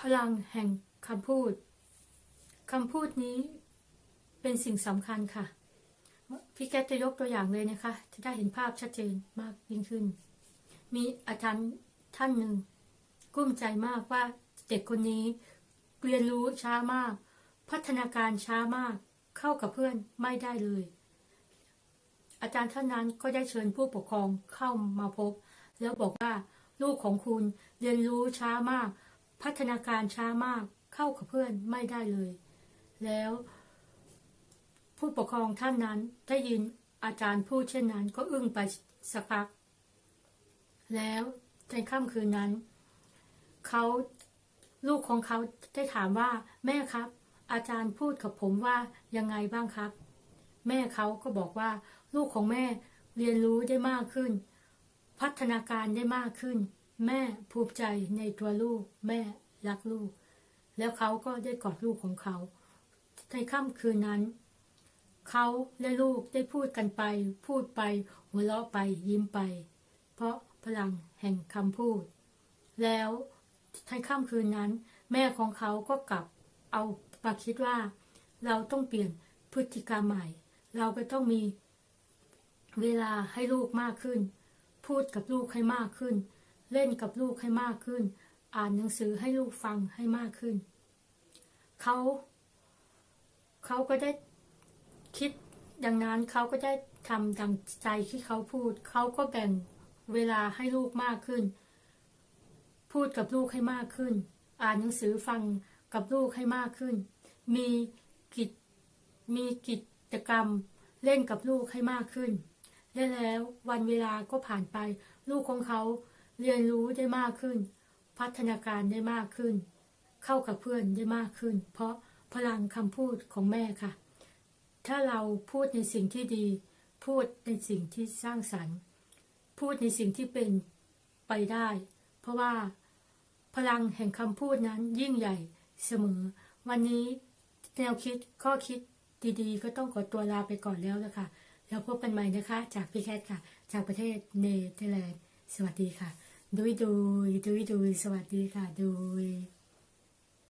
พลังแห่งคำพูดคำพูดนี้เป็นสิ่งสำคัญค่ะ พี่แกจะยกตัวอย่างเลยนะคะ จะได้เห็นภาพชัดเจนมากยิ่งขึ้น มีอาจารย์ท่านหนึ่งกุ้มใจมากว่าเด็กคนนี้เรียนรู้ช้ามาก พัฒนาการช้ามาก เข้ากับเพื่อนไม่ได้เลย อาจารย์ท่านนั้นก็ได้เชิญผู้ปกครองเข้ามาพบ แล้วบอกว่าลูกของคุณเรียนรู้ช้ามาก พัฒนาการช้ามากเข้ากับเพื่อนไม่ได้เลย แล้ว ผู้ปกครองท่านนั้นได้ยินอาจารย์พูดเช่นนั้นก็อึ้งไปสักพัก แล้วในค่ำคืนนั้นเขาลูกของเขาได้ถามว่าแม่ครับ อาจารย์พูดกับผมว่ายังไงบ้างครับ แม่เขาก็บอกว่า ลูกของแม่เรียนรู้ได้มากขึ้น พัฒนาการได้มากขึ้น แม่ภูมิใจในตัวลูก แม่รักลูก แล้วเขาก็ได้กอดลูกของเขา ในค่ำคืนนั้น เขาและลูกได้พูดกันไป พูดไป หัวเราะไปยิ้มไป เพราะพลังแห่งคำพูด แล้วในค่ำคืนนั้น แม่ของเขาก็กลับเอามาคิดว่า เราต้องเปลี่ยนพฤติกรรมใหม่ เราก็ต้องมีเวลาให้ลูกมากขึ้น พูดกับลูกให้มากขึ้น เล่นกับลูกให้มากขึ้น อ่านหนังสือให้ลูกฟังให้มากขึ้น เขาเขาก็ได้คิดดังนั้นเขาก็ได้ทำดังใจที่เขาพูด เขาก็แบ่งเวลาให้ลูกมากขึ้น พูดกับลูกให้มากขึ้น อ่านหนังสือฟังกับลูกให้มากขึ้น มีกิจมีกิจกรรมเล่นกับลูกให้มากขึ้นและแล้ววันเวลาก็ผ่านไป ลูกของเขา เรียนรู้ได้มากขึ้น พัฒนาการได้มากขึ้น เข้ากับเพื่อนได้มากขึ้น เพราะพลังคำพูดของแม่ค่ะ ถ้าเราพูดในสิ่งที่ดี พูดในสิ่งที่สร้างสรรค์ พูดในสิ่งที่เป็นไปได้ เพราะว่าพลังแห่งคำพูดนั้นยิ่งใหญ่เสมอ วันนี้แนวคิดข้อคิดดีๆ ก็ต้องขอตัวลาไปก่อนแล้วนะคะแล้วพบกันใหม่นะคะ จากพี่แคทค่ะ จากประเทศเนเธอร์แลนด์ สวัสดีค่ะ ดุยดุยดุยดุยสวัสดีค่ะดุย